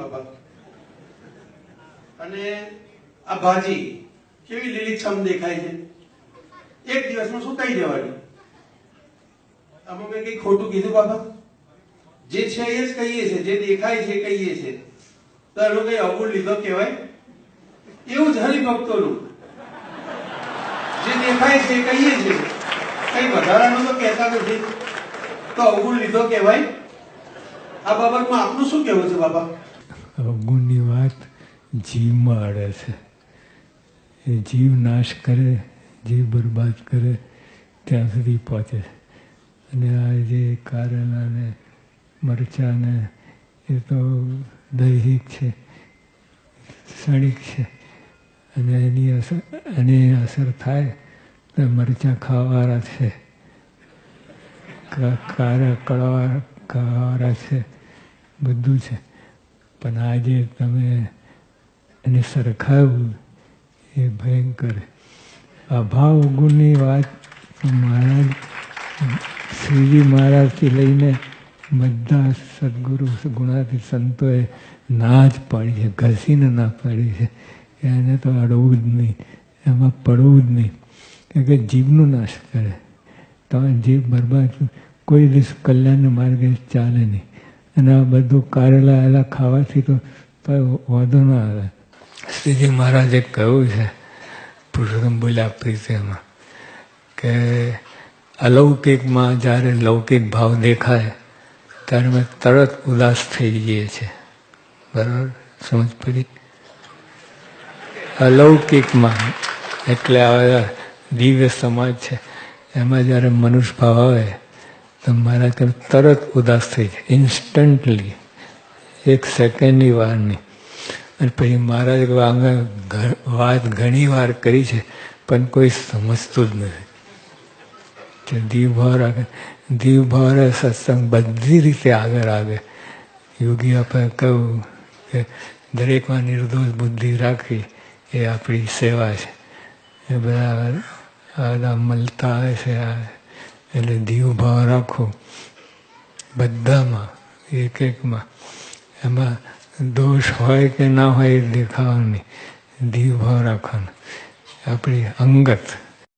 બાબા અને આ ભાજી કેવી લીલીછમ દેખાય છે? એક દિવસમાં સુતાઈ જવાની. આમાં મેં કઈ ખોટું કીધું બાબા જે છે એ જ કહીએ છે જે દેખાય છે કહીએ છે તો એનો કઈ અવગુણ લીધો કહેવાય. એવું જ હરિભક્તોનું. જે દેખાય છે કહીએ છે કઈ વધારાનું તો કહેતા નથી. તો અવગુણ લીધો કહેવાય. આ બાબતમાં આપનું શું કહેવું છે બાબા અવગુણની વાત જીવમાં અડે છે. એ જીવ નાશ કરે જીવ બરબાદ કરે, ત્યાં સુધી પહોંચે અને આ જે કારેલા ને મરચાં ને એ તો દૈહિક છે, ક્ષણિક છે. અને એની અસર એની અસર થાય તો મરચાં ખાવાવાળા છે. કારા કળવા, ખાવાવાળા છે. બધું છે. પણ આજે તમે એને સરખાવ્યું એ ભયંકર. અભાવ ગુણની વાત મહારાજ શ્રીજી મહારાજથી લઈને બધા સદગુરુ ગુણાથી સંતોએ ના જ પાડી છે, ઘસીને ના પાડી છે. એને તો અડવું જ નહીં, એમાં પડવું જ નહીં. કારણ કે જીભનું નાશ કરે. તમે જીભ બરબાદ, કોઈ દિવસ કલ્યાણના માર્ગે ચાલે નહીં. અને આ બધું કારેલા એલા ખાવાથી તો વાંધો ના આવે. શ્રીજી મહારાજે કહ્યું છે, પુરુષોત્તમ બોલ્યા પ્રીતેમાં કે અલૌકિકમાં જ્યારે લૌકિક ભાવ દેખાય, ત્યારે અમે તરત ઉદાસ થઈ જઈએ છીએ. બરાબર? સમજ પડી? અલૌકિકમાં, એટલે હવે દિવ્ય સમાજ છે, એમાં જ્યારે મનુષ્ય ભાવ આવે તો મારા તરફ તરત ઉદાસ થઈ જાય. ઇન્સ્ટન્ટલી એક સેકન્ડની વાર નહીં. અને પછી મહારાજ આગળ વાત ઘણી વાર કરી છે, પણ કોઈ સમજતું જ નથી. કે દીવ ભાવ રાખે દીવ ભાવ સત્સંગ બધી રીતે આગળ આવે. યોગી આપણે કહ્યું કે, દરેકમાં નિર્દોષ બુદ્ધિ રાખવી એ આપણી સેવા છે. એ બધા મળતા આવે છે, આ એટલે દીવ ભાવ રાખો. બધામાં એક એકમાં એમાં દોષ હોય કે ના હોય એ દેખાવાની. દીવ ભાવ રાખવાનો. આપણી અંગત.